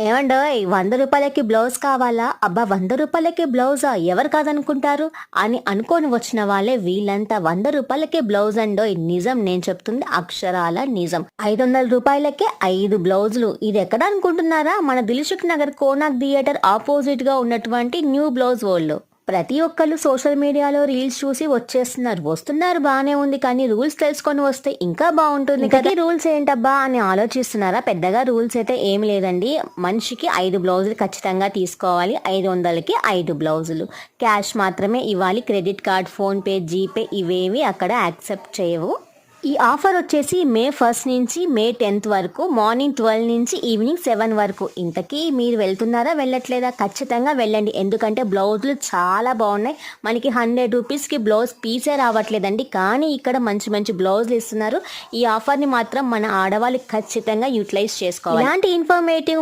ఏమండో వంద రూపాయలకి బ్లౌజ్ కావాలా? అబ్బా వంద రూపాయలకి బ్లౌజా? ఎవరు కాదనుకుంటారు? అని అనుకొని వచ్చిన వాళ్ళే వీళ్ళంతా వంద రూపాయలకే బ్లౌజ్ అండో నిజం నేను చెప్తుంది అక్షరాల నిజం. ఐదు వందల రూపాయలకే ఐదు బ్లౌజులు. ఇది ఎక్కడ అనుకుంటున్నారా? మన దిల్సుఖ్ నగర్ కోనాక్ థియేటర్ ఆపోజిట్గా ఉన్నటువంటి న్యూ బ్లౌజ్ వరల్డ్ ప్రతి ఒక్కళ్ళు సోషల్ మీడియాలో రీల్స్ చూసి వచ్చేస్తున్నారు. వస్తున్నారు బానే ఉంది కానీ రూల్స్ తెలుసుకొని వస్తే ఇంకా బాగుంటుంది కదా. రూల్స్ ఏంటబ్బా అని ఆలోచిస్తున్నారా? పెద్దగా రూల్స్ అయితే ఏమి లేదండి. మనిషికి ఐదు బ్లౌజులు ఖచ్చితంగా తీసుకోవాలి. ఐదు వందలకి ఐదు బ్లౌజులు. క్యాష్ మాత్రమే ఇవ్వాలి. Credit card PhonePe GPay ఇవేవి అక్కడ యాక్సెప్ట్ చేయవు. ఈ ఆఫర్ వచ్చేసి మే ఫస్ట్ నుంచి మే టెన్త్ వరకు మార్నింగ్ ట్వెల్వ్ నుంచి ఈవినింగ్ సెవెన్ వరకు. ఇంతకీ మీరు వెళ్తున్నారా వెళ్ళట్లేదా? ఖచ్చితంగా వెళ్ళండి. ఎందుకంటే బ్లౌజులు చాలా బాగున్నాయి. మనకి హండ్రెడ్ రూపీస్కి బ్లౌజ్ పీసే రావట్లేదండి. కానీ ఇక్కడ మంచి మంచి బ్లౌజులు ఇస్తున్నారు. ఈ ఆఫర్ని మాత్రం మన ఆడవాళ్ళు ఖచ్చితంగా యూటిలైజ్ చేసుకోవాలి. ఇలాంటి ఇన్ఫర్మేటివ్